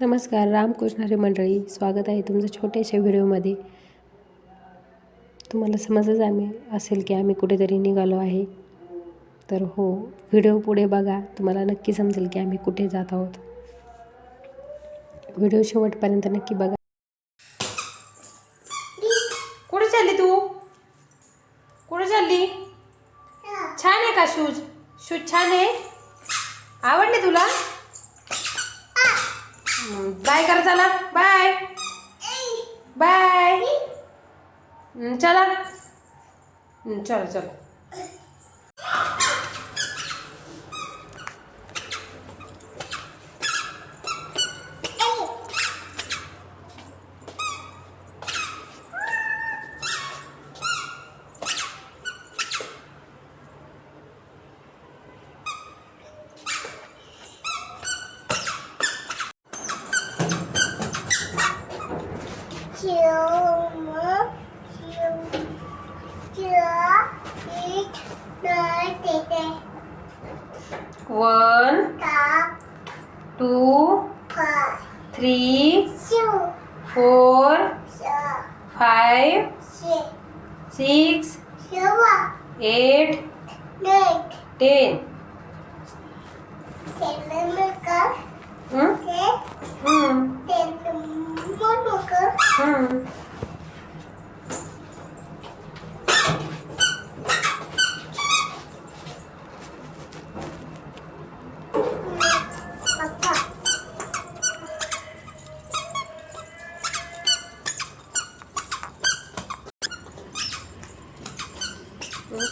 नमस्कार रामकृष्णारे मंडळी. स्वागत आहे तुमचं छोट्याशा व्हिडिओमध्ये. तुम्हाला समजच आम्ही असेल की आम्ही कुठेतरी निघालो आहे. तर हो व्हिडिओ पुढे बघा. तुम्हाला नक्की समजेल की आम्ही कुठे जात आहोत. व्हिडिओ शेवटपर्यंत नक्की बघा. कुठे चालली तू? कुठे चालली? छान आहे का शूज? शूज छान आहे? आवडले तुला? बाय करा चला. बाय. बाय. चला. चला चला. 球门球这一来得得。One, two, three, four, five, six, eight, ten.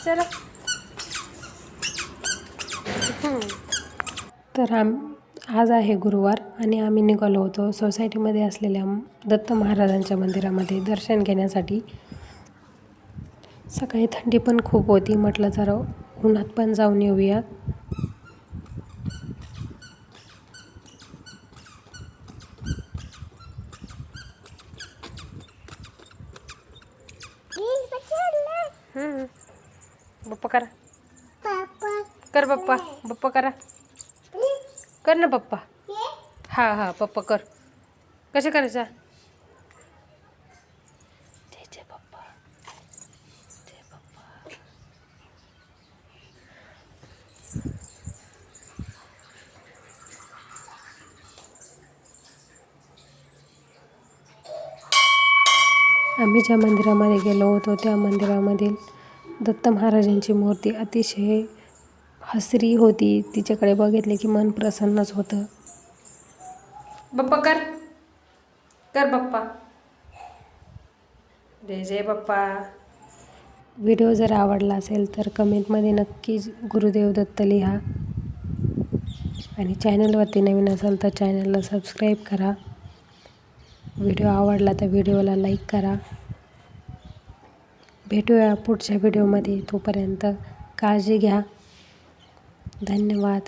चला तर आम आज आहे गुरुवार आणि आम्ही निघालो होतो सोसायटीमध्ये असलेल्या दत्त महाराजांच्या मंदिरामध्ये दर्शन घेण्यासाठी. सकाळी थंडी पण खूप होती म्हटलं जरा उन्हात पण जाऊन येऊया. बप्पा करा. कर बप्पा बप्पा करा. कर ना पप्पा हा हा पप्पा कर. कसं करायचा? पप्पा पप्पा आम्ही ज्या मंदिरामध्ये गेलो होतो त्या मंदिरामधील दत्त महाराजांची मूर्ती अतिशय हसरी होती. तिच्याकडे बघितले की मन प्रसन्नच होतं. बप्पा कर. कर बप्पा. जय जय बाप्पा. व्हिडिओ जर आवडला असेल तर कमेंटमध्ये नक्कीच गुरुदेव दत्त लिहा. आणि चॅनलवरती नवीन असाल तर चॅनलला सबस्क्राईब करा. व्हिडिओ आवडला तर व्हिडिओला लाईक करा. भेटूया पुढच्या व्हिडिओमध्ये तोपर्यंत काळजी घ्या. धन्यवाद.